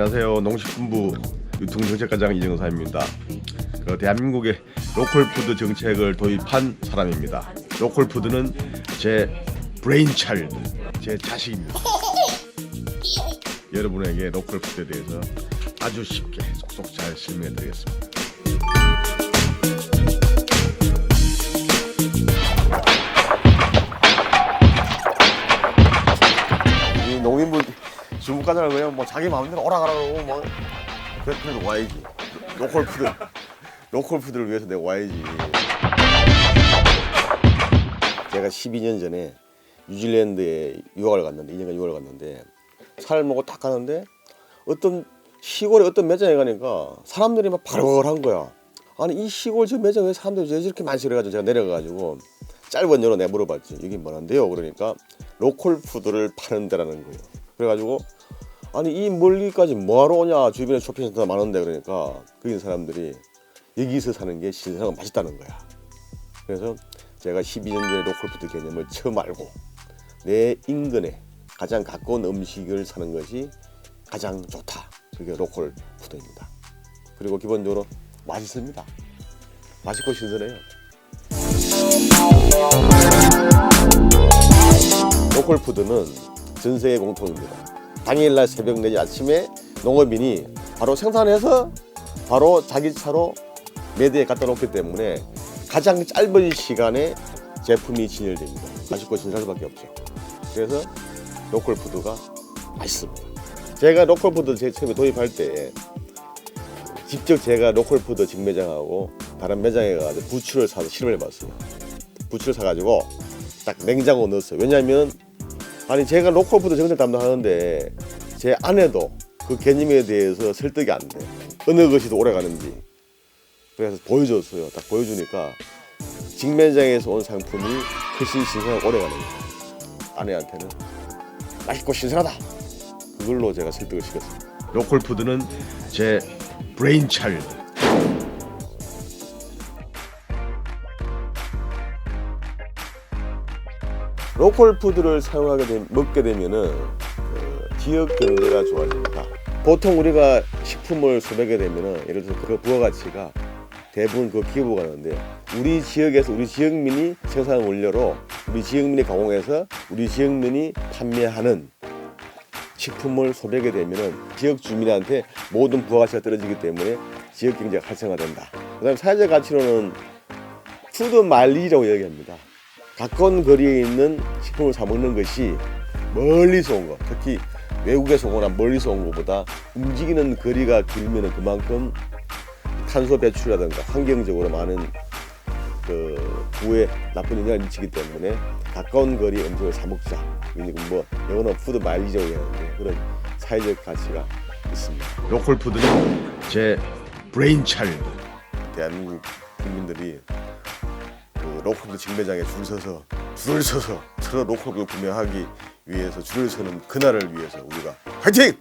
안녕하세요. 농식품부 유통정책과장 이정사입니다. 그 대한민국의 로컬푸드 정책을 도입한 사람입니다. 로컬푸드는 제 브레인차일드, 제 자식입니다. 여러분에게 로컬푸드에 대해서 아주 쉽게 쏙쏙 잘 설명해드리겠습니다. 주무관을 그냥 뭐 자기 마음대로 오라 가라고 뭐. 그래도 와야지. 로컬 푸드 로컬 푸드를 위해서 내가 와야지. 제가 12년 전에 뉴질랜드에 유학을 갔는데 2년간 유학을 갔는데 차를 먹고 딱 가는데 어떤 시골에 어떤 매장에 가니까 사람들이 막 바글바글한 거야. 아니 이 시골 저 매장에 왜 사람들이 왜 이렇게 많지 그래가지고 제가 내려가가지고 짧은 연어 내 물어봤지 이게 뭐란데요? 그러니까 로컬 푸드를 파는 데라는 거예요. 그래가지고 아니 이 멀리까지 뭐하러 오냐 주변에 쇼핑센터 많은데 그러니까 거기 사람들이 여기서 사는 게 신선하고 맛있다는 거야. 그래서 제가 12년 전에 로컬 푸드 개념을 처음 알고 내 인근에 가장 가까운 음식을 사는 것이 가장 좋다. 그게 로컬 푸드입니다. 그리고 기본적으로 맛있습니다. 맛있고 신선해요. 로컬 푸드는 전 세계 공통입니다. 당일날 새벽 내지 아침에 농업인이 바로 생산해서 바로 자기 차로 매대에 갖다 놓기 때문에 가장 짧은 시간에 제품이 진열됩니다. 맛있고 신선할 수밖에 없죠. 그래서 로컬 푸드가 맛있습니다. 제가 로컬 푸드 제 처음에 도입할 때 직접 제가 로컬 푸드 직매장하고 다른 매장에 가서 부추를 사서 실험해 봤어요. 부추를 사가지고 딱 냉장고 넣었어요. 왜냐하면 아니 제가 로컬 푸드 정책 담당하는데 제 아내도 그 개념에 대해서 설득이 안 돼. 어느 것이 더 오래 가는지. 그래서 보여줬어요. 딱 보여주니까 직매장에서 온 상품이 훨씬 신선하고 오래 가는 거예요. 아내한테는 맛있고 신선하다. 그걸로 제가 설득을 시켰어요. 로컬푸드는 제 브레인 차일드, 로컬 푸드를 사용하게 되, 먹게 되면은 어, 지역 경제가 좋아집니다. 보통 우리가 식품을 소비하게 되면은 예를 들어서 그 부가가치가 대부분 그 기업으로 가는데 우리 지역에서 우리 지역민이 생산 원료로 우리 지역민이 가공해서 우리 지역민이 판매하는 식품을 소비하게 되면은 지역 주민한테 모든 부가가치가 떨어지기 때문에 지역 경제가 활성화된다. 그다음 사회적 가치로는 푸드 말리라고 얘기합니다. 가까운 거리에 있는 식품을 사 먹는 것이 멀리서 온 거, 특히 외국에서 오거나 멀리서 온 것보다 움직이는 거리가 길면 그만큼 탄소 배출이라든가 환경적으로 많은 그 부에 나쁜 영향을 미치기 때문에 가까운 거리 음식을 사 먹자. 이게 뭐 영어로 푸드 마일리지라고 하는데 그런 사회적 가치가 있습니다. 로컬 푸드는 제 브레인 차일드. 대한민국 국민들이 그 로컬푸드 직매장에 줄 서서 줄을 서서 서로 로컬푸드 구매하기 위해서 줄을 서는 그날을 위해서 우리가 화이팅!